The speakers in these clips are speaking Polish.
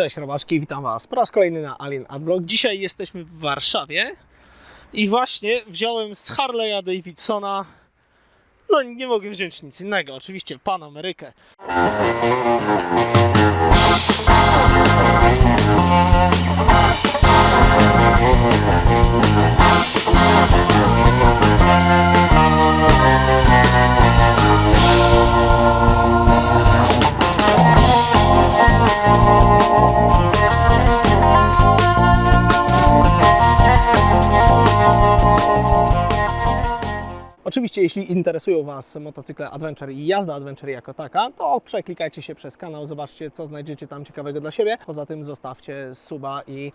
Cześć robaczki, witam Was po raz kolejny na Alien Advlog. Dzisiaj jesteśmy w Warszawie i właśnie wziąłem z Harley'a Davidsona, no nie mogę wziąć nic innego, oczywiście Pan Amerykę. Oczywiście, jeśli interesują Was motocykle Adventure i jazda Adventure jako taka, to przeklikajcie się przez kanał, zobaczcie, co znajdziecie tam ciekawego dla siebie. Poza tym zostawcie suba i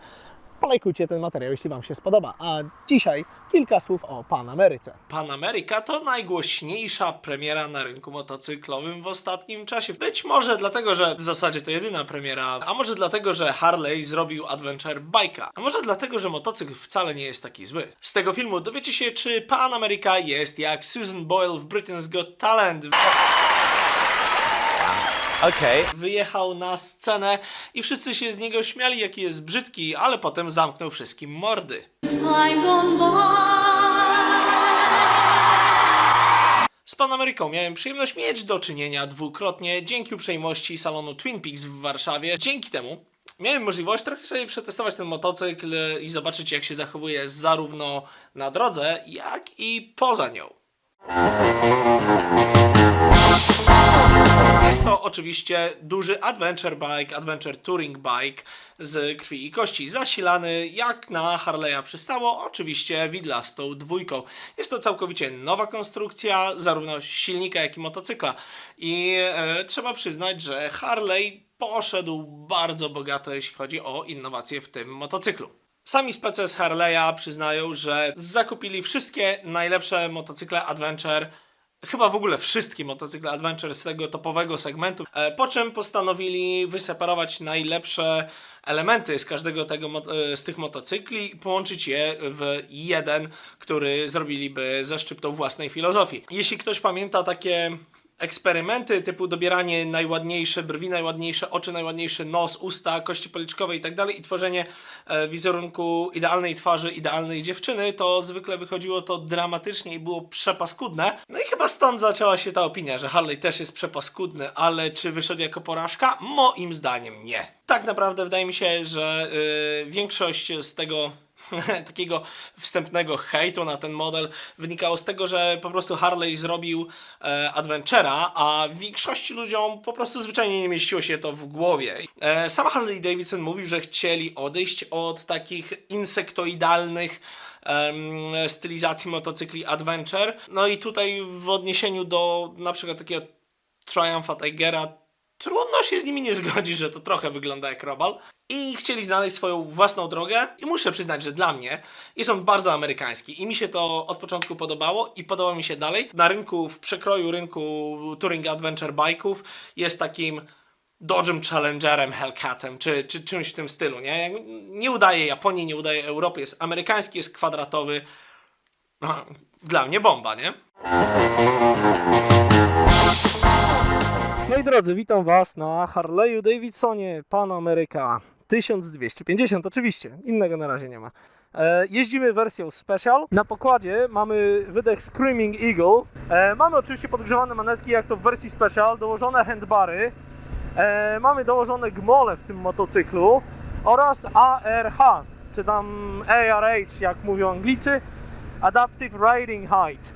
polajkujcie ten materiał, jeśli Wam się spodoba. A dzisiaj kilka słów o Pan Ameryce. Pan Ameryka to najgłośniejsza premiera na rynku motocyklowym w ostatnim czasie. Być może dlatego, że w zasadzie to jedyna premiera, a może dlatego, że Harley zrobił Adventure Bike'a, a może dlatego, że motocykl wcale nie jest taki zły. Z tego filmu dowiecie się, czy Pan Ameryka jest jak Susan Boyle w Britain's Got Talent. Okay. Wyjechał na scenę i wszyscy się z niego śmiali, jaki jest brzydki, ale potem zamknął wszystkim mordy. Z Pan Ameryką miałem przyjemność mieć do czynienia dwukrotnie dzięki uprzejmości salonu Twin Peaks w Warszawie. Dzięki temu miałem możliwość trochę sobie przetestować ten motocykl i zobaczyć jak się zachowuje zarówno na drodze, jak i poza nią. Jest to oczywiście duży adventure bike, adventure touring bike z krwi i kości, zasilany jak na Harley'a przystało, oczywiście widlastą dwójką. Jest to całkowicie nowa konstrukcja, zarówno silnika, jak i motocykla. I e, trzeba przyznać, że Harley poszedł bardzo bogato, jeśli chodzi o innowacje w tym motocyklu. Sami spece Harley'a przyznają, że zakupili wszystkie najlepsze motocykle Adventure chyba w ogóle wszystkie motocykle Adventure z tego topowego segmentu, e, po czym postanowili wyseparować najlepsze elementy z każdego tego, e, z tych motocykli i połączyć je w jeden, który zrobiliby ze szczyptą własnej filozofii. Jeśli ktoś pamięta takie eksperymenty typu dobieranie najładniejsze brwi, najładniejsze oczy, najładniejszy nos, usta, kości policzkowe i tak i tworzenie e, wizerunku idealnej twarzy, idealnej dziewczyny, to zwykle wychodziło to dramatycznie i było przepaskudne. No i chyba stąd zaczęła się ta opinia, że Harley też jest przepaskudny, ale czy wyszedł jako porażka? Moim zdaniem nie. Tak naprawdę wydaje mi się, że y, większość z tego takiego wstępnego hejtu na ten model wynikało z tego, że po prostu Harley zrobił e, Adventure'a, a większości ludziom po prostu zwyczajnie nie mieściło się to w głowie. E, sam Harley Davidson mówił, że chcieli odejść od takich insektoidalnych stylizacji motocykli Adventure. No i tutaj w odniesieniu do na przykład takiego Triumpha Tigera trudno się z nimi nie zgodzić, że to trochę wygląda jak robal. I chcieli znaleźć swoją własną drogę i muszę przyznać, że dla mnie jest on bardzo amerykański i mi się to od początku podobało i podoba mi się dalej. Na rynku, w przekroju rynku Touring Adventure Bike'ów jest takim Dodge'em Challengerem, Hellcatem, czy, czy czymś w tym stylu, nie? Nie udaje Japonii, nie udaje Europy, jest amerykański, jest kwadratowy. No, dla mnie bomba, nie? Moi drodzy, witam Was na Harley'u Davidsonie Pan Ameryka 1250, oczywiście, innego na razie nie ma. E, jeździmy wersją Special. Na pokładzie mamy wydech Screaming Eagle. E, mamy oczywiście podgrzewane manetki, jak to w wersji Special, dołożone handbary. E, mamy dołożone gmole w tym motocyklu oraz ARH, czy tam ARH, jak mówią Anglicy, Adaptive Riding Height.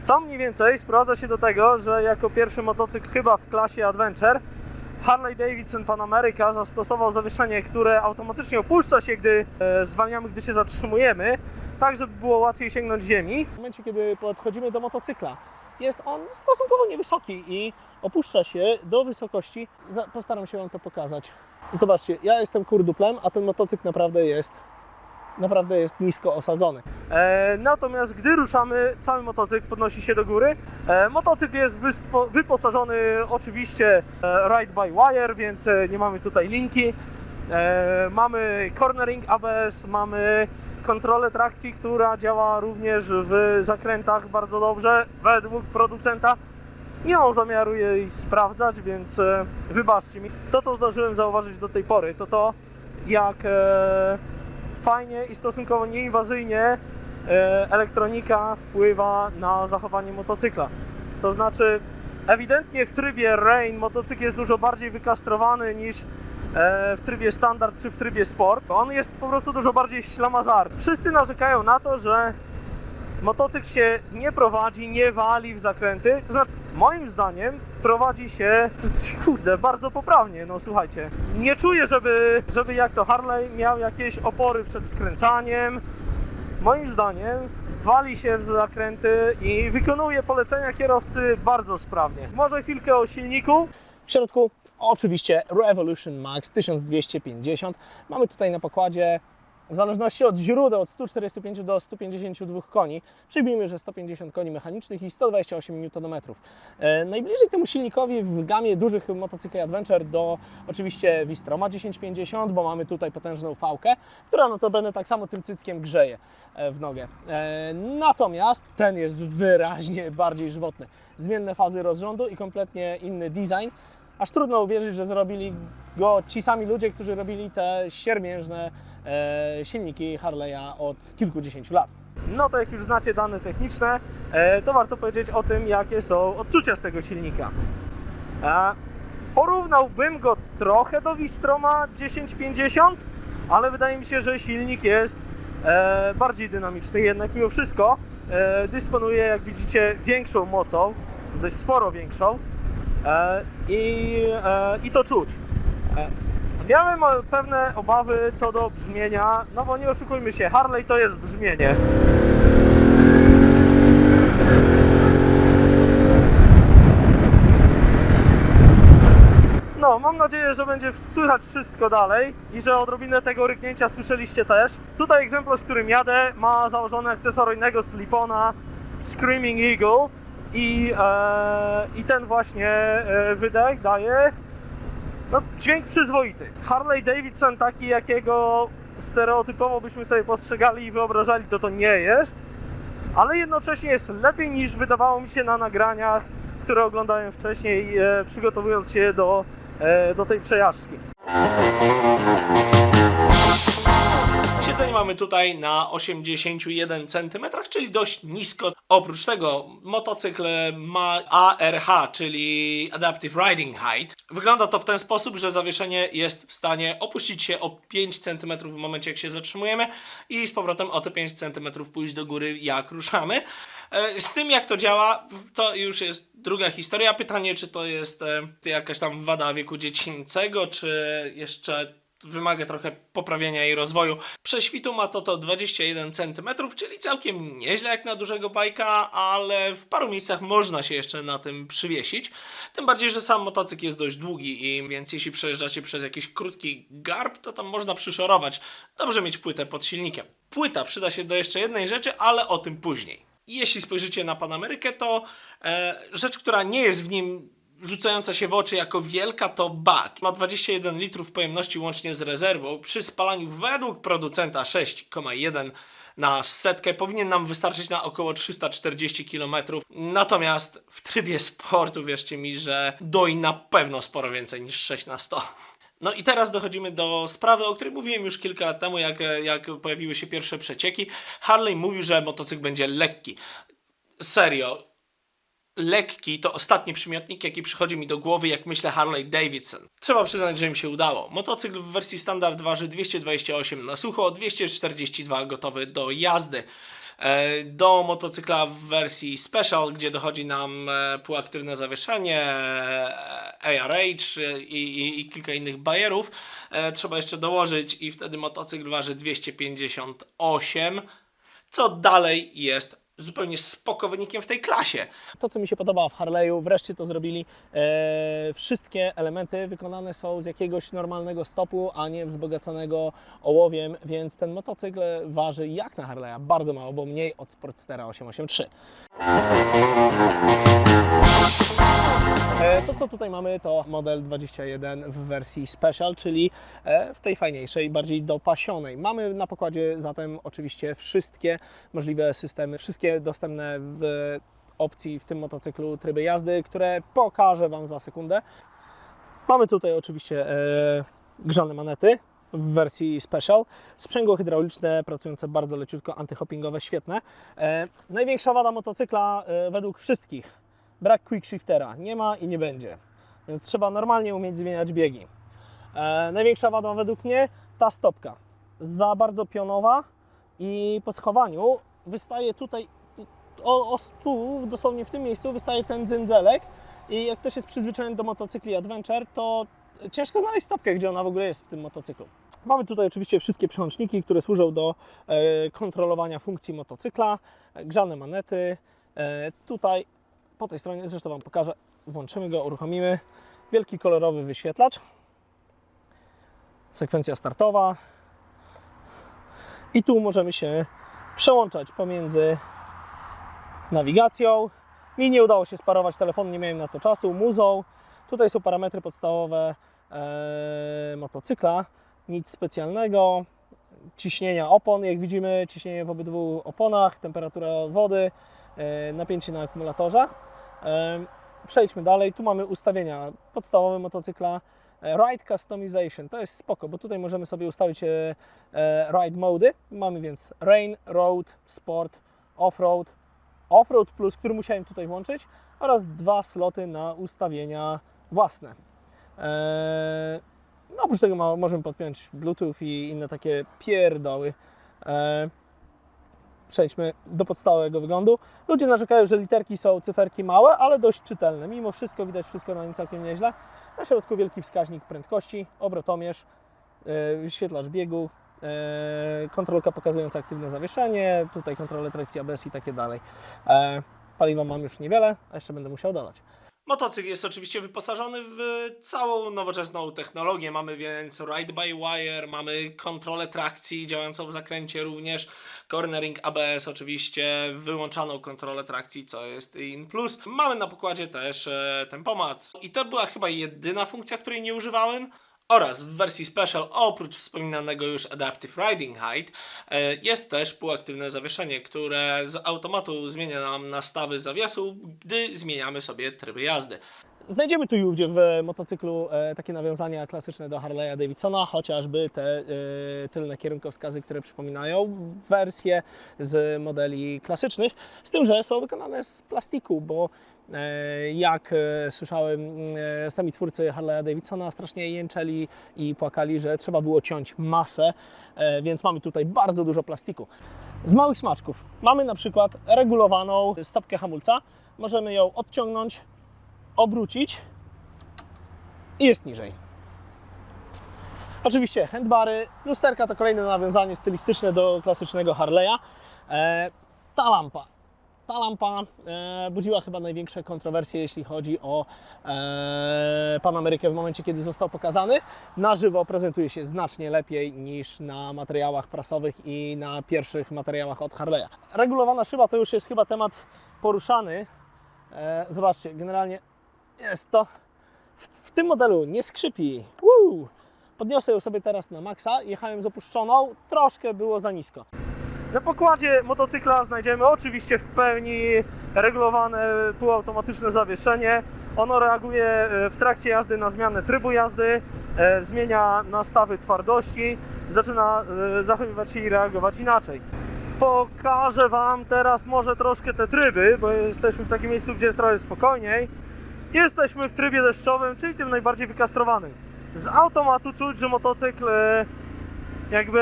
Co mniej więcej sprowadza się do tego, że jako pierwszy motocykl chyba w klasie Adventure Harley Davidson Pan America zastosował zawieszenie, które automatycznie opuszcza się, gdy e, zwalniamy, gdy się zatrzymujemy, tak żeby było łatwiej sięgnąć ziemi. W momencie, kiedy podchodzimy do motocykla, jest on stosunkowo niewysoki i opuszcza się do wysokości. Postaram się Wam to pokazać. Zobaczcie, ja jestem kurduplem, a ten motocykl naprawdę jest naprawdę jest nisko osadzony. E, natomiast gdy ruszamy, cały motocykl podnosi się do góry. E, motocykl jest wyspo, wyposażony oczywiście e, ride by wire, więc e, nie mamy tutaj linki. E, mamy cornering ABS, mamy kontrolę trakcji, która działa również w zakrętach bardzo dobrze według producenta. Nie mam zamiaru jej sprawdzać, więc e, wybaczcie mi. To, co zdążyłem zauważyć do tej pory, to to, jak e, fajnie i stosunkowo nieinwazyjnie e, elektronika wpływa na zachowanie motocykla. To znaczy, ewidentnie w trybie rain motocykl jest dużo bardziej wykastrowany niż e, w trybie standard czy w trybie sport. On jest po prostu dużo bardziej ślamazarny. Wszyscy narzekają na to, że motocykl się nie prowadzi, nie wali w zakręty. To znaczy, moim zdaniem prowadzi się, kurde, bardzo poprawnie, no słuchajcie. Nie czuję, żeby, żeby jak to Harley miał jakieś opory przed skręcaniem. Moim zdaniem wali się w zakręty i wykonuje polecenia kierowcy bardzo sprawnie. Może chwilkę o silniku. W środku oczywiście Revolution Max 1250. Mamy tutaj na pokładzie w zależności od źródeł od 145 do 152 koni. Przyjmijmy, że 150 koni mechanicznych i 128 Nm. E, najbliżej temu silnikowi w gamie dużych motocykli Adventure do oczywiście Wistroma 1050, bo mamy tutaj potężną fałkę, która notabene tak samo tym cyckiem grzeje e, w nogę. E, natomiast ten jest wyraźnie bardziej żywotny. Zmienne fazy rozrządu i kompletnie inny design. Aż trudno uwierzyć, że zrobili go ci sami ludzie, którzy robili te siermiężne silniki Harley'a od kilkudziesięciu lat. No to jak już znacie dane techniczne, e, to warto powiedzieć o tym, jakie są odczucia z tego silnika. E, Porównałbym go trochę do Wistroma 1050, ale wydaje mi się, że silnik jest e, bardziej dynamiczny, jednak mimo wszystko e, dysponuje, jak widzicie, większą mocą, dość sporo większą e, i, e, i to czuć. Miałem pewne obawy co do brzmienia, no bo nie oszukujmy się, Harley to jest brzmienie. No, mam nadzieję, że będzie słychać wszystko dalej i że odrobinę tego ryknięcia słyszeliście też. Tutaj egzemplarz, którym jadę, ma założony akcesoryjnego slipona Screaming Eagle i, e, i ten właśnie e, wydech daje no, dźwięk przyzwoity. Harley Davidson taki, jakiego stereotypowo byśmy sobie postrzegali i wyobrażali, to to nie jest, ale jednocześnie jest lepiej niż wydawało mi się na nagraniach, które oglądałem wcześniej, e, przygotowując się do, e, do tej przejażdżki. Mamy tutaj na 81 cm, czyli dość nisko. Oprócz tego motocykl ma ARH, czyli Adaptive Riding Height. Wygląda to w ten sposób, że zawieszenie jest w stanie opuścić się o 5 cm w momencie jak się zatrzymujemy i z powrotem o te 5 cm pójść do góry jak ruszamy. E, Z tym jak to działa, to już jest druga historia. Pytanie, czy to jest e, jakaś tam wada wieku dziecięcego, czy jeszcze wymaga trochę poprawienia i rozwoju. Prześwitu ma to to 21 cm, czyli całkiem nieźle jak na dużego bajka, ale w paru miejscach można się jeszcze na tym przywiesić. Tym bardziej, że sam motocykl jest dość długi i więc jeśli przejeżdżacie przez jakiś krótki garb, to tam można przyszorować. Dobrze mieć płytę pod silnikiem. Płyta przyda się do jeszcze jednej rzeczy, ale o tym później. Jeśli spojrzycie na Panamerykę, to e, rzecz, która nie jest w nim rzucająca się w oczy jako wielka to bak. Ma 21 litrów pojemności łącznie z rezerwą. Przy spalaniu według producenta 6,1 na setkę powinien nam wystarczyć na około 340 km. Natomiast w trybie sportu wierzcie mi, że doi na pewno sporo więcej niż 6 na 100. No i teraz dochodzimy do sprawy, o której mówiłem już kilka lat temu, jak, jak pojawiły się pierwsze przecieki. Harley mówił, że motocykl będzie lekki. Serio, lekki to ostatni przymiotnik, jaki przychodzi mi do głowy, jak myślę Harley Davidson. Trzeba przyznać, że im się udało. Motocykl w wersji standard waży 228 na sucho, 242 gotowy do jazdy. E, Do motocykla w wersji Special, gdzie dochodzi nam e, półaktywne zawieszenie, e, ARH i, i, i kilka innych bajerów, trzeba jeszcze dołożyć i wtedy motocykl waży 258, co dalej jest zupełnie spoko w tej klasie. To, co mi się podoba w Harley'u, wreszcie to zrobili. E, wszystkie elementy wykonane są z jakiegoś normalnego stopu, a nie wzbogaconego ołowiem, więc ten motocykl waży jak na Harley'a bardzo mało, bo mniej od Sportstera 883. E, To, co tutaj mamy, to model 21 w wersji Special, czyli e, w tej fajniejszej, bardziej dopasionej. Mamy na pokładzie zatem oczywiście wszystkie możliwe systemy, wszystkie dostępne w opcji w tym motocyklu tryby jazdy, które pokażę Wam za sekundę. Mamy tutaj oczywiście e, grzane manety w wersji Special, sprzęgło hydrauliczne pracujące bardzo leciutko, antyhoppingowe, świetne. E, największa wada motocykla e, według wszystkich, brak quick shiftera, nie ma i nie będzie, więc trzeba normalnie umieć zmieniać biegi. E, największa wada według mnie ta stopka, za bardzo pionowa i po schowaniu wystaje tutaj o, o stół, dosłownie w tym miejscu wystaje ten dzędzelek i jak ktoś jest przyzwyczajony do motocykli Adventure, to ciężko znaleźć stopkę, gdzie ona w ogóle jest w tym motocyklu. Mamy tutaj oczywiście wszystkie przełączniki, które służą do e, kontrolowania funkcji motocykla, grzane manety. E, tutaj po tej stronie, zresztą Wam pokażę, włączymy go, uruchomimy. Wielki kolorowy wyświetlacz. Sekwencja startowa. I tu możemy się przełączać pomiędzy nawigacją. Mi nie udało się sparować telefonu, nie miałem na to czasu. Muzą. Tutaj są parametry podstawowe e, motocykla. Nic specjalnego. Ciśnienia opon, jak widzimy, ciśnienie w obydwu oponach, temperatura wody, e, napięcie na akumulatorze. Przejdźmy dalej. Tu mamy ustawienia podstawowe motocykla. E, Ride Customization, to jest spoko, bo tutaj możemy sobie ustawić e, e, ride mody. Mamy więc Rain, Road, Sport, Offroad, Offroad Plus, który musiałem tutaj włączyć oraz dwa sloty na ustawienia własne. No oprócz tego możemy podpiąć Bluetooth i inne takie pierdoły. Przejdźmy do podstawowego wyglądu. Ludzie narzekają, że literki są cyferki małe, ale dość czytelne. Mimo wszystko widać wszystko na nim całkiem nieźle. Na środku wielki wskaźnik prędkości, obrotomierz, e, wyświetlacz biegu, e, kontrolka pokazująca aktywne zawieszenie, tutaj kontrolę trakcji ABS i takie dalej. E, Paliwa mam już niewiele, a jeszcze będę musiał dodać. Motocykl jest oczywiście wyposażony w całą nowoczesną technologię. Mamy więc ride by wire, mamy kontrolę trakcji działającą w zakręcie również, cornering ABS oczywiście, wyłączaną kontrolę trakcji, co jest in plus. Mamy na pokładzie też e, tempomat i to była chyba jedyna funkcja, której nie używałem. Oraz w wersji Special, oprócz wspominanego już Adaptive Riding Height, e, jest też półaktywne zawieszenie, które z automatu zmienia nam nastawy zawiasu, gdy zmieniamy sobie tryby jazdy. Znajdziemy tu i ówdzie w motocyklu e, takie nawiązania klasyczne do Harley'a Davidsona, chociażby te e, tylne kierunkowskazy, które przypominają wersje z modeli klasycznych, z tym, że są wykonane z plastiku, bo jak e, słyszałem, e, sami twórcy Harley'a Davidsona strasznie jęczeli i płakali, że trzeba było ciąć masę, e, więc mamy tutaj bardzo dużo plastiku. Z małych smaczków mamy na przykład regulowaną stopkę hamulca, możemy ją odciągnąć, obrócić i jest niżej. Oczywiście handbary, lusterka to kolejne nawiązanie stylistyczne do klasycznego Harley'a. E, ta lampa. Ta lampa e, budziła chyba największe kontrowersje, jeśli chodzi o e, Pan Amerykę w momencie, kiedy został pokazany. Na żywo prezentuje się znacznie lepiej niż na materiałach prasowych i na pierwszych materiałach od Harley'a. Regulowana szyba to już jest chyba temat poruszany. E, zobaczcie, generalnie jest to w, tym modelu nie skrzypi. Woo! Podniosę ją sobie teraz na maksa, jechałem z opuszczoną, troszkę było za nisko. Na pokładzie motocykla znajdziemy oczywiście w pełni regulowane półautomatyczne zawieszenie. Ono reaguje e, w trakcie jazdy na zmianę trybu jazdy, e, zmienia nastawy twardości, zaczyna e, zachowywać się i reagować inaczej. Pokażę Wam teraz może troszkę te tryby, bo jesteśmy w takim miejscu, gdzie jest trochę spokojniej. Jesteśmy w trybie deszczowym, czyli tym najbardziej wykastrowanym. Z automatu czuć, że motocykl jakby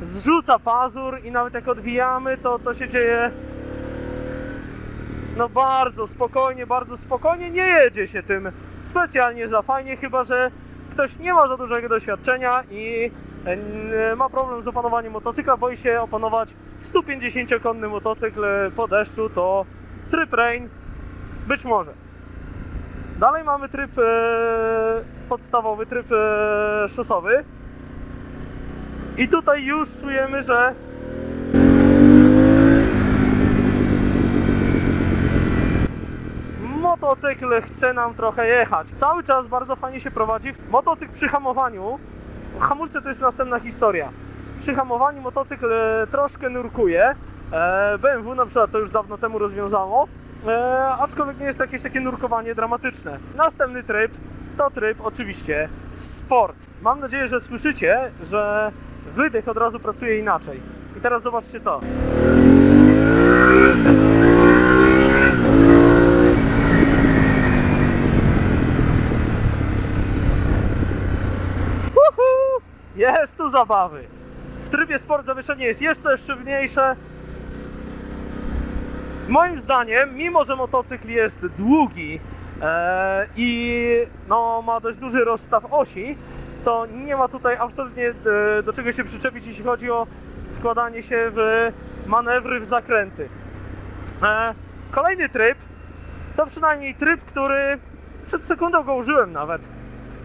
zrzuca pazur i nawet jak odwijamy, to to się dzieje no bardzo spokojnie, bardzo spokojnie. Nie jedzie się tym specjalnie za fajnie, chyba że ktoś nie ma za dużego doświadczenia i e, ma problem z opanowaniem motocykla, boi się opanować 150-konny motocykl po deszczu, to tryb rain być może. Dalej mamy tryb e, podstawowy, tryb e, szosowy. I tutaj już czujemy, że motocykl chce nam trochę jechać. Cały czas bardzo fajnie się prowadzi. Motocykl przy hamowaniu, hamulce to jest następna historia. Przy hamowaniu motocykl e, troszkę nurkuje, E, BMW na przykład to już dawno temu rozwiązało, e, aczkolwiek nie jest to jakieś takie nurkowanie dramatyczne. Następny tryb to tryb oczywiście sport. Mam nadzieję, że słyszycie, że wydech od razu pracuje inaczej. I teraz zobaczcie to. Uhu! Jest tu zabawy. W trybie sport zawieszenie jest jeszcze sztywniejsze. Moim zdaniem, mimo że motocykl jest długi e, i no, ma dość duży rozstaw osi, to nie ma tutaj absolutnie e, do czego się przyczepić, jeśli chodzi o składanie się w manewry, w zakręty. E, kolejny tryb to przynajmniej tryb, który przed sekundą go użyłem nawet.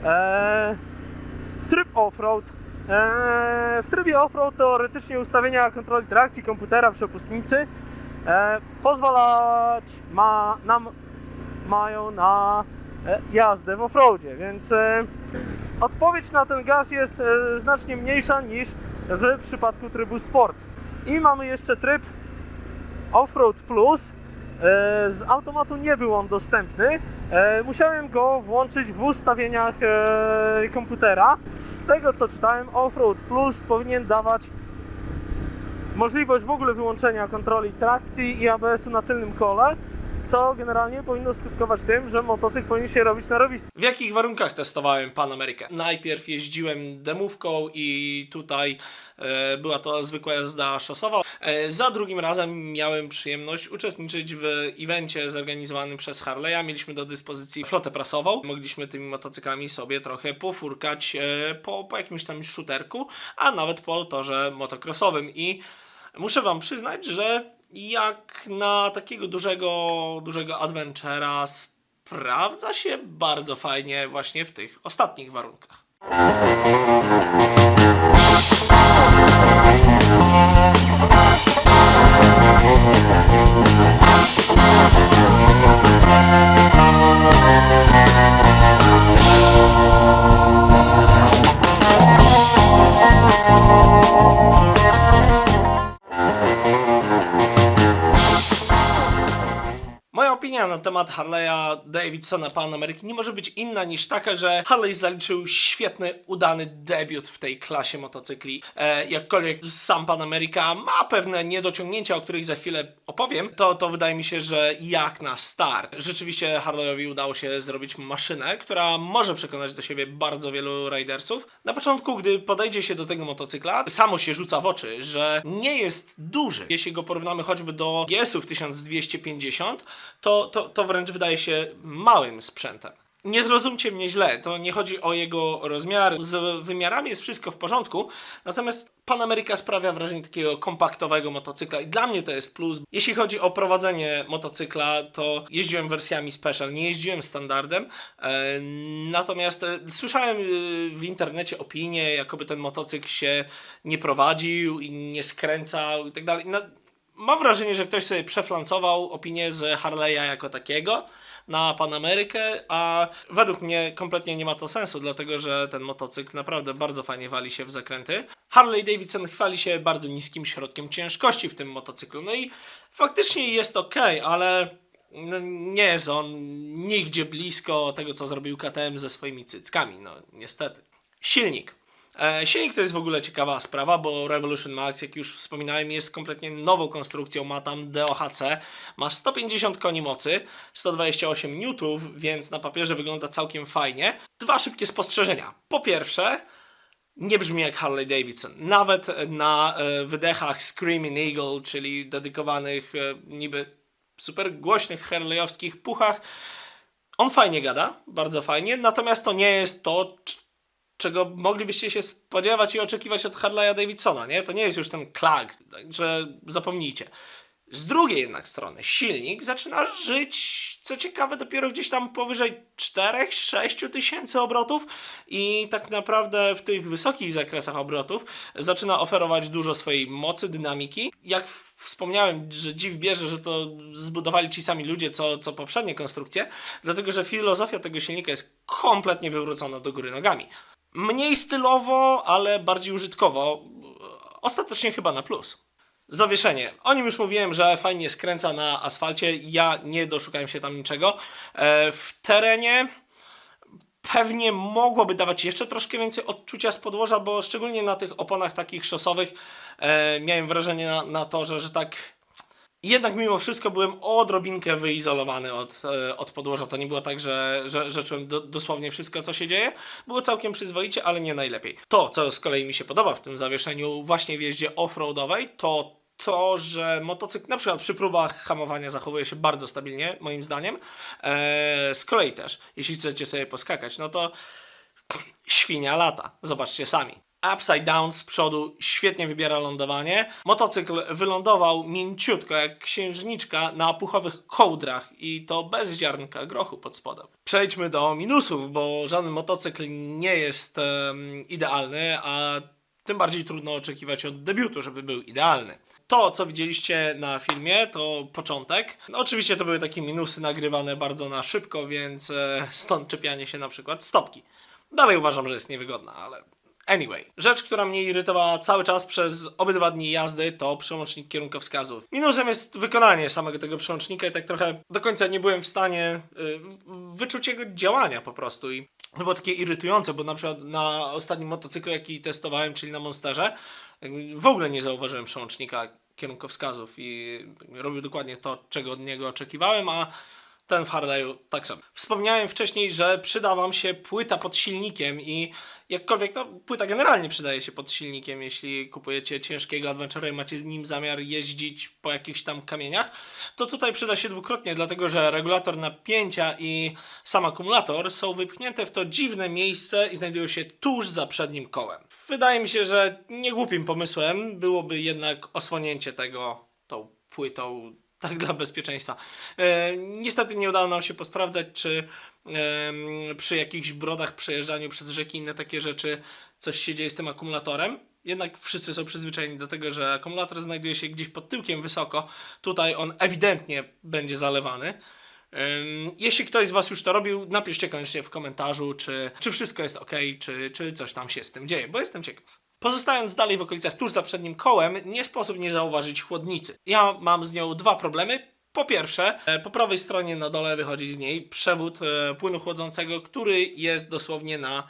E, tryb offroad. W trybie offroad teoretycznie ustawienia kontroli trakcji komputera, przepustnicy e, pozwalać ma, nam mają na e, jazdę w offroadzie, więc e, odpowiedź na ten gaz jest e, znacznie mniejsza niż w przypadku trybu sport. I mamy jeszcze tryb Offroad Plus. Z automatu nie był on dostępny. Musiałem go włączyć w ustawieniach komputera. Z tego co czytałem, Offroad Plus powinien dawać możliwość w ogóle wyłączenia kontroli trakcji i ABS-u na tylnym kole, co generalnie powinno skutkować tym, że motocykl powinien się robić na rowisty. W jakich warunkach testowałem Pan Amerykę? Najpierw jeździłem demówką i tutaj e, była to zwykła jazda szosowa. E, za drugim razem miałem przyjemność uczestniczyć w evencie zorganizowanym przez Harley'a. Mieliśmy do dyspozycji flotę prasową. Mogliśmy tymi motocyklami sobie trochę pofurkać e, po, po jakimś tam shooterku, a nawet po torze motocrossowym i muszę Wam przyznać, że jak na takiego dużego, dużego adventura sprawdza się bardzo fajnie właśnie w tych ostatnich warunkach. Moja opinia na temat Harley'a Davidsona Pan Ameryki nie może być inna niż taka, że Harley zaliczył świetny, udany debiut w tej klasie motocykli. E, jakkolwiek sam Pan Ameryka ma pewne niedociągnięcia, o których za chwilę opowiem, to, to wydaje mi się, że jak na start. Rzeczywiście Harley'owi udało się zrobić maszynę, która może przekonać do siebie bardzo wielu ridersów. Na początku, gdy podejdzie się do tego motocykla, samo się rzuca w oczy, że nie jest duży. Jeśli go porównamy choćby do GS-ów 1250, to, to, to wręcz wydaje się małym sprzętem. Nie zrozumcie mnie źle, to nie chodzi o jego rozmiar. Z wymiarami jest wszystko w porządku, natomiast Pan Ameryka sprawia wrażenie takiego kompaktowego motocykla i dla mnie to jest plus. Jeśli chodzi o prowadzenie motocykla, to jeździłem wersjami special, nie jeździłem standardem, e, natomiast e, słyszałem e, w internecie opinie, jakoby ten motocykl się nie prowadził i nie skręcał i tak dalej. No, Mam wrażenie, że ktoś sobie przeflancował opinię z Harley'a jako takiego na Pan Amerykę, a według mnie kompletnie nie ma to sensu, dlatego że ten motocykl naprawdę bardzo fajnie wali się w zakręty. Harley Davidson chwali się bardzo niskim środkiem ciężkości w tym motocyklu, no i faktycznie jest ok, ale no, nie jest on nigdzie blisko tego, co zrobił KTM ze swoimi cyckami, no niestety. Silnik. E, Silnik to jest w ogóle ciekawa sprawa, bo Revolution Max, jak już wspominałem, jest kompletnie nową konstrukcją. Ma tam DOHC, ma 150 koni mocy, 128 N, więc na papierze wygląda całkiem fajnie. Dwa szybkie spostrzeżenia. Po pierwsze, nie brzmi jak Harley Davidson. Nawet na e, wydechach Screaming Eagle, czyli dedykowanych e, niby super głośnych harley'owskich puchach, on fajnie gada, bardzo fajnie, natomiast to nie jest to, czego moglibyście się spodziewać i oczekiwać od Harley'a Davidsona, nie? To nie jest już ten klag, także zapomnijcie. Z drugiej jednak strony silnik zaczyna żyć, co ciekawe, dopiero gdzieś tam powyżej 4-6 tysięcy obrotów i tak naprawdę w tych wysokich zakresach obrotów zaczyna oferować dużo swojej mocy, dynamiki. Jak wspomniałem, że dziw bierze, że to zbudowali ci sami ludzie, co, co poprzednie konstrukcje, dlatego że filozofia tego silnika jest kompletnie wywrócona do góry nogami. Mniej stylowo, ale bardziej użytkowo. Ostatecznie chyba na plus. Zawieszenie. O nim już mówiłem, że fajnie skręca na asfalcie. Ja nie doszukałem się tam niczego. E, w terenie pewnie mogłoby dawać jeszcze troszkę więcej odczucia z podłoża, bo szczególnie na tych oponach takich szosowych e, miałem wrażenie na, na to, że, że tak jednak mimo wszystko byłem odrobinkę wyizolowany od, e, od podłoża. To nie było tak, że, że, że czułem do, dosłownie wszystko, co się dzieje. Było całkiem przyzwoicie, ale nie najlepiej. To, co z kolei mi się podoba w tym zawieszeniu właśnie w jeździe off-roadowej, to to, że motocykl na przykład przy próbach hamowania zachowuje się bardzo stabilnie, moim zdaniem. Eee, z kolei też, jeśli chcecie sobie poskakać, no to świnia lata. Zobaczcie sami. Upside down z przodu świetnie wybiera lądowanie. Motocykl wylądował mięciutko jak księżniczka na puchowych kołdrach i to bez ziarnka grochu pod spodem. Przejdźmy do minusów, bo żaden motocykl nie jest em, idealny, a tym bardziej trudno oczekiwać od debiutu, żeby był idealny. To, co widzieliście na filmie, to początek. No, oczywiście to były takie minusy nagrywane bardzo na szybko, więc e, stąd czepianie się na przykład stopki. Dalej uważam, że jest niewygodna, ale Anyway, rzecz, która mnie irytowała cały czas przez obydwa dni jazdy, to przełącznik kierunkowskazów. Minusem jest wykonanie samego tego przełącznika i tak trochę do końca nie byłem w stanie y, wyczuć jego działania po prostu i to było takie irytujące, bo na przykład na ostatnim motocyklu, jaki testowałem, czyli na Monsterze, w ogóle nie zauważyłem przełącznika kierunkowskazów i robił dokładnie to, czego od niego oczekiwałem, a ten w Harley'u tak samo. Wspomniałem wcześniej, że przyda Wam się płyta pod silnikiem i jakkolwiek, no płyta generalnie przydaje się pod silnikiem, jeśli kupujecie ciężkiego adventure'a i macie z nim zamiar jeździć po jakichś tam kamieniach, to tutaj przyda się dwukrotnie, dlatego że regulator napięcia i sam akumulator są wypchnięte w to dziwne miejsce i znajdują się tuż za przednim kołem. Wydaje mi się, że niegłupim pomysłem byłoby jednak osłonięcie tego tą płytą tak dla bezpieczeństwa. E, niestety nie udało nam się posprawdzać, czy em, przy jakichś brodach, przejeżdżaniu przez rzeki, inne takie rzeczy, coś się dzieje z tym akumulatorem. Jednak wszyscy są przyzwyczajeni do tego, że akumulator znajduje się gdzieś pod tyłkiem wysoko. Tutaj on ewidentnie będzie zalewany. Jeśli ktoś z Was już to robił, napiszcie koniecznie w komentarzu, czy, czy wszystko jest ok, czy, czy coś tam się z tym dzieje, bo jestem ciekaw. Pozostając dalej w okolicach tuż za przednim kołem, nie sposób nie zauważyć chłodnicy. Ja mam z nią dwa problemy. Po pierwsze, e, po prawej stronie na dole wychodzi z niej przewód e, płynu chłodzącego, który jest dosłownie na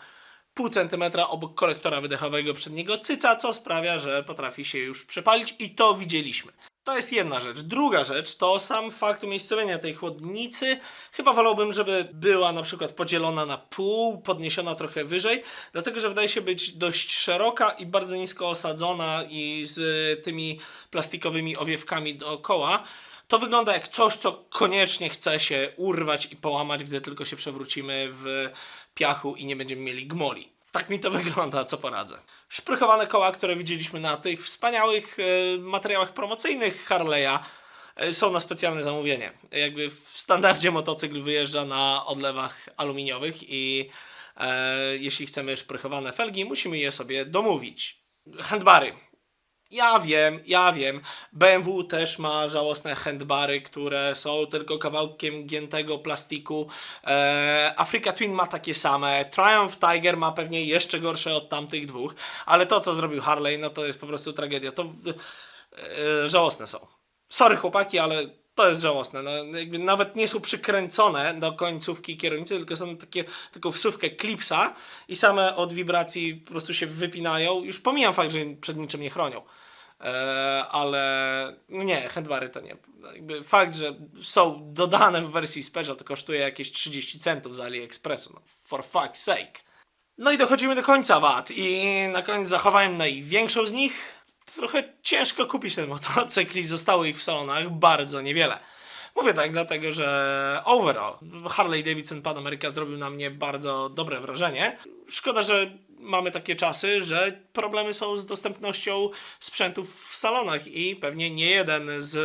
pół centymetra obok kolektora wydechowego przedniego cyca, co sprawia, że potrafi się już przepalić i to widzieliśmy. To jest jedna rzecz. Druga rzecz to sam fakt umiejscowienia tej chłodnicy. Chyba wolałbym, żeby była na przykład podzielona na pół, podniesiona trochę wyżej, dlatego że wydaje się być dość szeroka i bardzo nisko osadzona i z tymi plastikowymi owiewkami dookoła. To wygląda jak coś, co koniecznie chce się urwać i połamać, gdy tylko się przewrócimy w piachu i nie będziemy mieli gmoli. Tak mi to wygląda, co poradzę. Szprychowane koła, które widzieliśmy na tych wspaniałych e, materiałach promocyjnych Harley'a, e, są na specjalne zamówienie. Jakby w standardzie motocykl wyjeżdża na odlewach aluminiowych i e, jeśli chcemy szprychowane felgi, musimy je sobie domówić. Handbary. Ja wiem, ja wiem. BMW też ma żałosne handbary, które są tylko kawałkiem giętego plastiku. E, Africa Twin ma takie same. Triumph Tiger ma pewnie jeszcze gorsze od tamtych dwóch. Ale to, co zrobił Harley, no to jest po prostu tragedia. To e, żałosne są. Sorry chłopaki, ale to jest żałosne. No, nawet nie są przykręcone do końcówki kierownicy, tylko są takie, taką wsówkę klipsa i same od wibracji po prostu się wypinają. Już pomijam fakt, że przed niczym nie chronią. E, ale no nie, handbary to nie. Jakby fakt, że są dodane w wersji special, to kosztuje jakieś 30 centów z AliExpressu. No, for fuck's sake. No i dochodzimy do końca wad i na koniec zachowałem największą z nich. Trochę ciężko kupić ten motocykl i zostało ich w salonach bardzo niewiele. Mówię tak dlatego, że overall Harley Davidson Pan America zrobił na mnie bardzo dobre wrażenie. Szkoda, że mamy takie czasy, że problemy są z dostępnością sprzętów w salonach i pewnie nie jeden z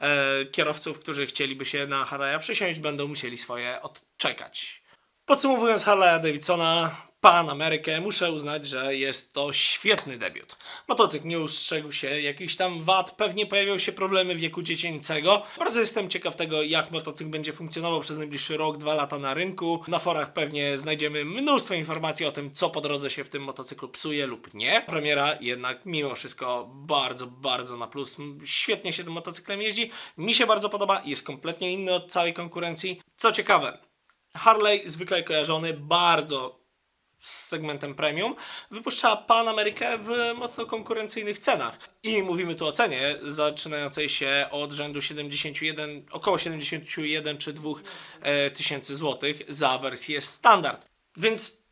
e, kierowców, którzy chcieliby się na Harley'a przesiąść, będą musieli swoje odczekać. Podsumowując Harley'a Davidsona, Pan Amerykę, muszę uznać, że jest to świetny debiut. Motocykl nie ustrzegł się jakichś tam wad, pewnie pojawią się problemy wieku dziecięcego. Bardzo jestem ciekaw tego, jak motocykl będzie funkcjonował przez najbliższy rok, dwa lata na rynku. Na forach pewnie znajdziemy mnóstwo informacji o tym, co po drodze się w tym motocyklu psuje lub nie. Premiera jednak mimo wszystko bardzo, bardzo na plus. Świetnie się tym motocyklem jeździ. Mi się bardzo podoba, jest kompletnie inny od całej konkurencji. Co ciekawe, Harley zwykle kojarzony bardzo z segmentem premium, wypuszcza Pan Amerykę w mocno konkurencyjnych cenach. I mówimy tu o cenie zaczynającej się od rzędu 71, około 71 czy 2 e, tysięcy złotych za wersję standard. Więc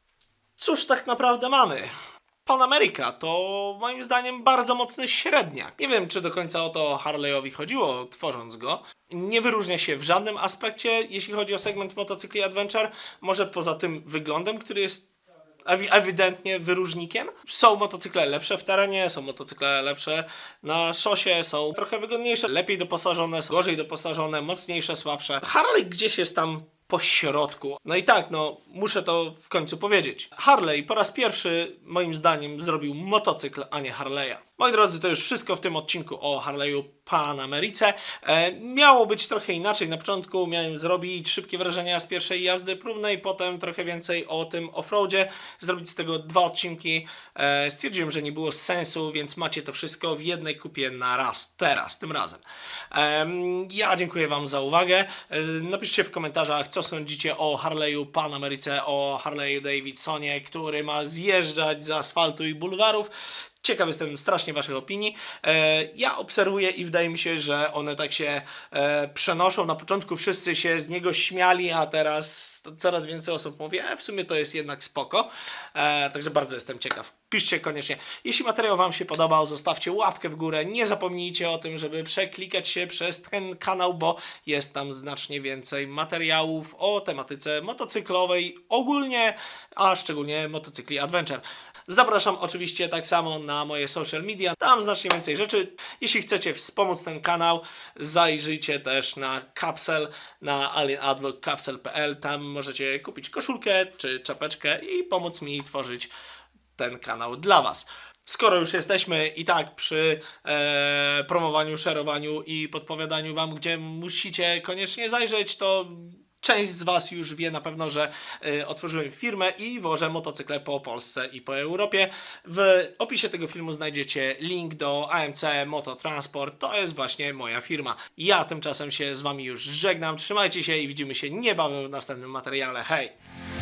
cóż tak naprawdę mamy? Pan Ameryka to moim zdaniem bardzo mocny średniak. Nie wiem, czy do końca o to Harley'owi chodziło, tworząc go. Nie wyróżnia się w żadnym aspekcie, jeśli chodzi o segment motocykli Adventure. Może poza tym wyglądem, który jest ewidentnie wyróżnikiem. Są motocykle lepsze w terenie, są motocykle lepsze na szosie, są trochę wygodniejsze, lepiej doposażone, są gorzej doposażone, mocniejsze, słabsze. Harley gdzieś jest tam po środku. No i tak, no, muszę to w końcu powiedzieć. Harley po raz pierwszy, moim zdaniem, zrobił motocykl, a nie Harley'a. Moi drodzy, to już wszystko w tym odcinku o Harley'u Pan Ameryce. E, miało być trochę inaczej. Na początku miałem zrobić szybkie wrażenia z pierwszej jazdy próbnej, potem trochę więcej o tym offroadzie, zrobić z tego dwa odcinki. E, stwierdziłem, że nie było sensu, więc macie to wszystko w jednej kupie na raz, teraz, tym razem. Em, ja dziękuję Wam za uwagę. E, Napiszcie w komentarzach, co sądzicie o Harley'u Pan Ameryce, o Harley'u Davidsonie, który ma zjeżdżać z asfaltu i bulwarów. Ciekaw jestem strasznie Waszych opinii. E, ja obserwuję i wydaje mi się, że one tak się e, przenoszą. Na początku wszyscy się z niego śmiali, a teraz coraz więcej osób mówi, e, w sumie to jest jednak spoko. E, także bardzo jestem ciekaw. Piszcie koniecznie. Jeśli materiał Wam się podobał, zostawcie łapkę w górę. Nie zapomnijcie o tym, żeby przeklikać się przez ten kanał, bo jest tam znacznie więcej materiałów o tematyce motocyklowej ogólnie, a szczególnie motocykli Adventure. Zapraszam oczywiście tak samo na moje social media. Tam znacznie więcej rzeczy. Jeśli chcecie wspomóc ten kanał, zajrzyjcie też na Capsel, na alienadvocapsel.pl. Tam możecie kupić koszulkę czy czapeczkę i pomóc mi tworzyć ten kanał dla Was. Skoro już jesteśmy i tak przy e, promowaniu, szerowaniu i podpowiadaniu Wam, gdzie musicie koniecznie zajrzeć, to część z Was już wie na pewno, że e, otworzyłem firmę i wożę motocykle po Polsce i po Europie. W opisie tego filmu znajdziecie link do AMC Mototransport. To jest właśnie moja firma. Ja tymczasem się z Wami już żegnam. Trzymajcie się i widzimy się niebawem w następnym materiale. Hej!